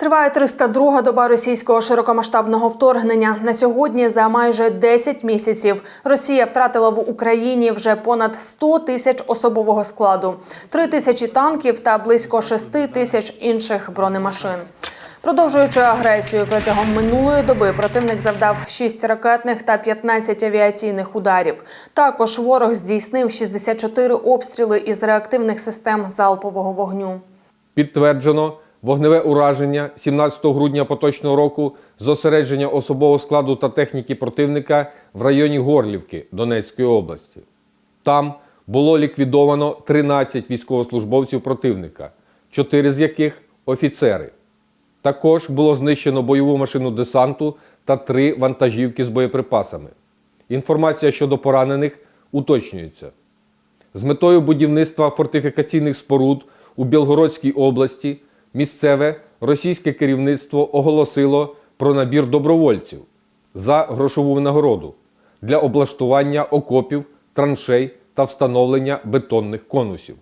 Триває 302 доба російського широкомасштабного вторгнення. На сьогодні за майже 10 місяців Росія втратила в Україні вже понад 100 тисяч особового складу, 3 тисячі танків та близько 6 тисяч інших бронемашин. Продовжуючи агресію протягом минулої доби, противник завдав 6 ракетних та 15 авіаційних ударів. Також ворог здійснив 64 обстріли із реактивних систем залпового вогню. Підтверджено вогневе ураження 17 грудня поточного року зосередження особового складу та техніки противника в районі Горлівки Донецької області. Там було ліквідовано 13 військовослужбовців противника, 4 з яких офіцери. Також було знищено бойову машину десанту та 3 вантажівки з боєприпасами. Інформація щодо поранених уточнюється. З метою будівництва фортифікаційних споруд у Білгородській області місцеве російське керівництво оголосило про набір добровольців за грошову винагороду для облаштування окопів, траншей та встановлення бетонних конусів.